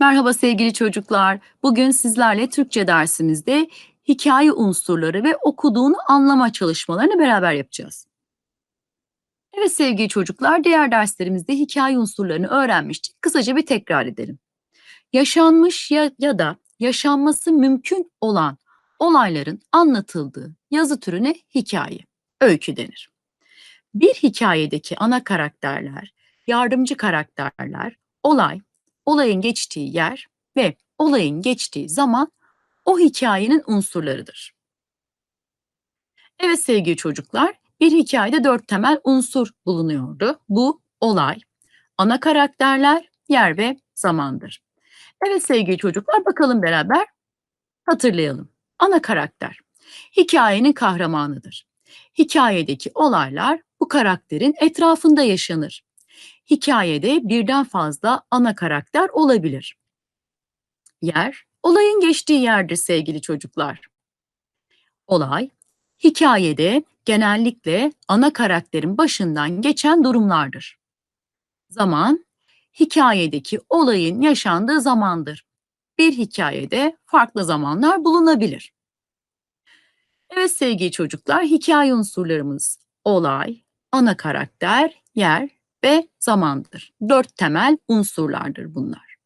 Merhaba sevgili çocuklar. Bugün sizlerle Türkçe dersimizde hikaye unsurları ve okuduğunu anlama çalışmalarını beraber yapacağız. Evet sevgili çocuklar, diğer derslerimizde hikaye unsurlarını öğrenmiştik. Kısaca bir tekrar edelim. Yaşanmış ya, ya da yaşanması mümkün olan olayların anlatıldığı yazı türüne hikaye, öykü denir. Bir hikayedeki ana karakterler, yardımcı karakterler, olay, olayın geçtiği yer ve olayın geçtiği zaman o hikayenin unsurlarıdır. Evet sevgili çocuklar, bir hikayede dört temel unsur bulunuyordu. Bu olay, ana karakterler, yer ve zamandır. Evet sevgili çocuklar, bakalım beraber hatırlayalım. Ana karakter, hikayenin kahramanıdır. Hikayedeki olaylar bu karakterin etrafında yaşanır hikayede birden fazla ana karakter olabilir. Yer, olayın geçtiği yerdir sevgili çocuklar. Olay, hikayede genellikle ana karakterin başından geçen durumlardır. Zaman, hikayedeki olayın yaşandığı zamandır. Bir hikayede farklı zamanlar bulunabilir. Evet sevgili çocuklar, hikaye unsurlarımız olay, ana karakter, yer ve zamandır. Dört temel unsurlardır bunlar.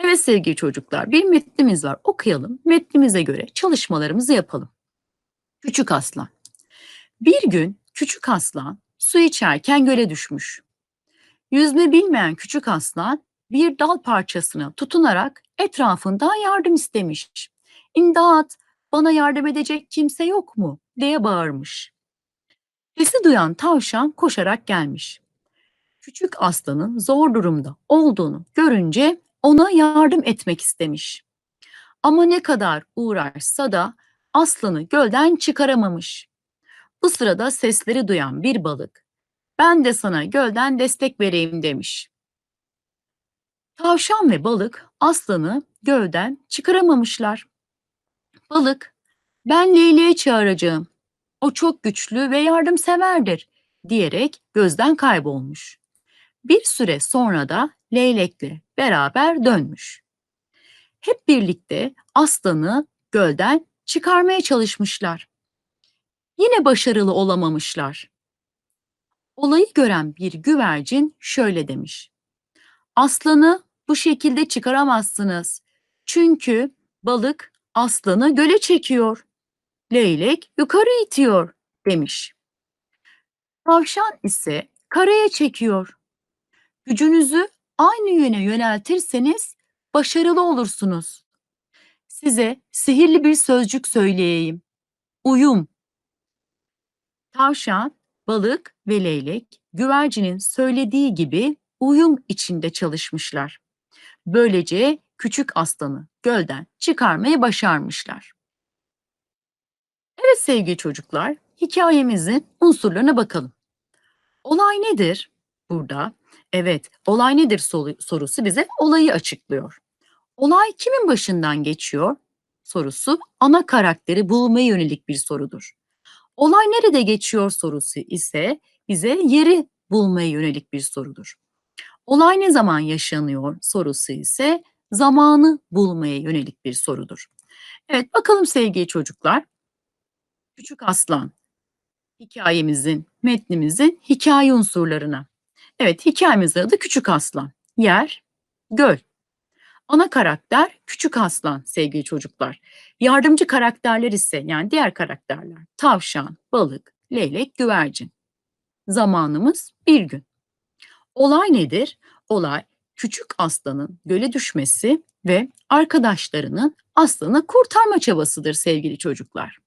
Evet sevgili çocuklar bir metnimiz var okuyalım. Metnimize göre çalışmalarımızı yapalım. Küçük Aslan Bir gün küçük aslan su içerken göle düşmüş. Yüzme bilmeyen küçük aslan bir dal parçasına tutunarak etrafından yardım istemiş. İmdat, bana yardım edecek kimse yok mu? diye bağırmış. Sesi duyan tavşan koşarak gelmiş küçük aslanın zor durumda olduğunu görünce ona yardım etmek istemiş. Ama ne kadar uğraşsa da aslanı gölden çıkaramamış. Bu sırada sesleri duyan bir balık, ben de sana gölden destek vereyim demiş. Tavşan ve balık aslanı gölden çıkaramamışlar. Balık, ben Leyli'ye çağıracağım. O çok güçlü ve yardımseverdir diyerek gözden kaybolmuş. Bir süre sonra da leylekle beraber dönmüş. Hep birlikte aslanı gölden çıkarmaya çalışmışlar. Yine başarılı olamamışlar. Olayı gören bir güvercin şöyle demiş. Aslanı bu şekilde çıkaramazsınız. Çünkü balık aslanı göle çekiyor. Leylek yukarı itiyor demiş. Tavşan ise karaya çekiyor. Gücünüzü aynı yöne yöneltirseniz başarılı olursunuz. Size sihirli bir sözcük söyleyeyim. Uyum. Tavşan, balık ve leylek güvercinin söylediği gibi uyum içinde çalışmışlar. Böylece küçük aslanı gölden çıkarmayı başarmışlar. Evet sevgili çocuklar, hikayemizin unsurlarına bakalım. Olay nedir burada? Evet, olay nedir sorusu bize olayı açıklıyor. Olay kimin başından geçiyor? Sorusu ana karakteri bulmaya yönelik bir sorudur. Olay nerede geçiyor sorusu ise bize yeri bulmaya yönelik bir sorudur. Olay ne zaman yaşanıyor sorusu ise zamanı bulmaya yönelik bir sorudur. Evet bakalım sevgili çocuklar. Küçük Aslan hikayemizin, metnimizin hikaye unsurlarına. Evet, hikayemizin adı Küçük Aslan. Yer, göl. Ana karakter Küçük Aslan sevgili çocuklar. Yardımcı karakterler ise yani diğer karakterler tavşan, balık, leylek, güvercin. Zamanımız bir gün. Olay nedir? Olay küçük aslanın göle düşmesi ve arkadaşlarının aslanı kurtarma çabasıdır sevgili çocuklar.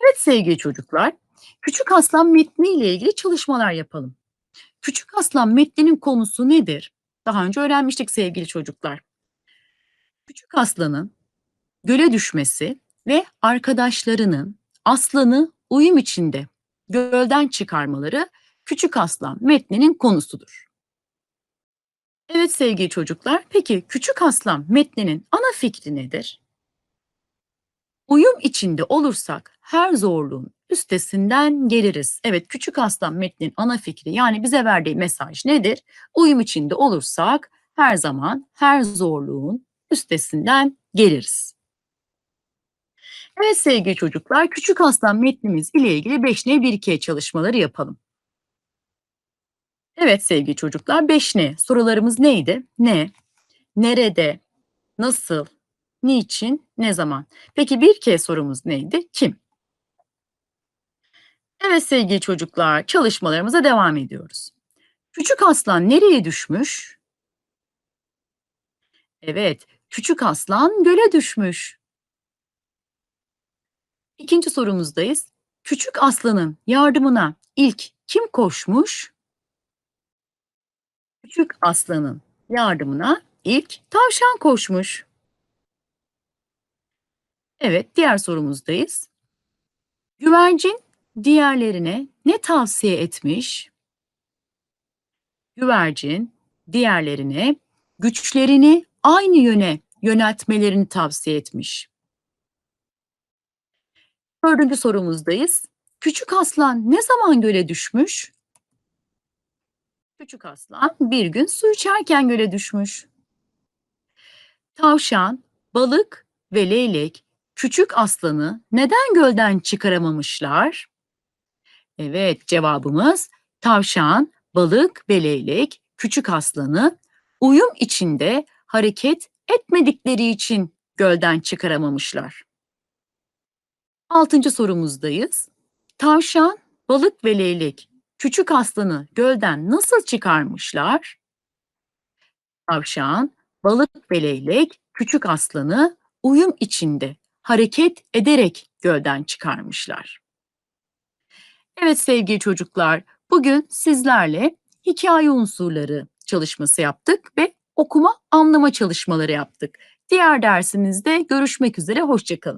Evet sevgili çocuklar, Küçük Aslan metni ile ilgili çalışmalar yapalım. Küçük Aslan metninin konusu nedir? Daha önce öğrenmiştik sevgili çocuklar. Küçük Aslan'ın göle düşmesi ve arkadaşlarının aslanı uyum içinde gölden çıkarmaları Küçük Aslan metninin konusudur. Evet sevgili çocuklar, peki Küçük Aslan metninin ana fikri nedir? Uyum içinde olursak her zorluğun üstesinden geliriz. Evet Küçük Aslan metnin ana fikri yani bize verdiği mesaj nedir? Uyum içinde olursak her zaman her zorluğun üstesinden geliriz. Evet sevgili çocuklar, Küçük Aslan metnimiz ile ilgili 5N 1-2'ye çalışmaları yapalım. Evet sevgili çocuklar, 5N sorularımız neydi? Ne, nerede, nasıl, niçin, ne zaman? Peki 1K sorumuz neydi? Kim? Evet sevgili çocuklar, çalışmalarımıza devam ediyoruz. Küçük aslan nereye düşmüş? Evet, küçük aslan göle düşmüş. İkinci sorumuzdayız. Küçük aslanın yardımına ilk kim koşmuş? Küçük aslanın yardımına ilk tavşan koşmuş. Evet, diğer sorumuzdayız. Güvercin diğerlerine ne tavsiye etmiş? Güvercin diğerlerine güçlerini aynı yöne yöneltmelerini tavsiye etmiş. Dördüncü sorumuzdayız. Küçük aslan ne zaman göle düşmüş? Küçük aslan bir gün su içerken göle düşmüş. Tavşan, balık ve leylek küçük aslanı neden gölden çıkaramamışlar? Evet, cevabımız tavşan, balık ve leylek küçük aslanı uyum içinde hareket etmedikleri için gölden çıkaramamışlar. Altıncı sorumuzdayız. Tavşan, balık ve leylek küçük aslanı gölden nasıl çıkarmışlar? Tavşan, balık ve leylek küçük aslanı uyum içinde hareket ederek gölden çıkarmışlar. Evet sevgili çocuklar, bugün sizlerle hikaye unsurları çalışması yaptık ve okuma anlama çalışmaları yaptık. Diğer dersimizde görüşmek üzere, hoşça kalın.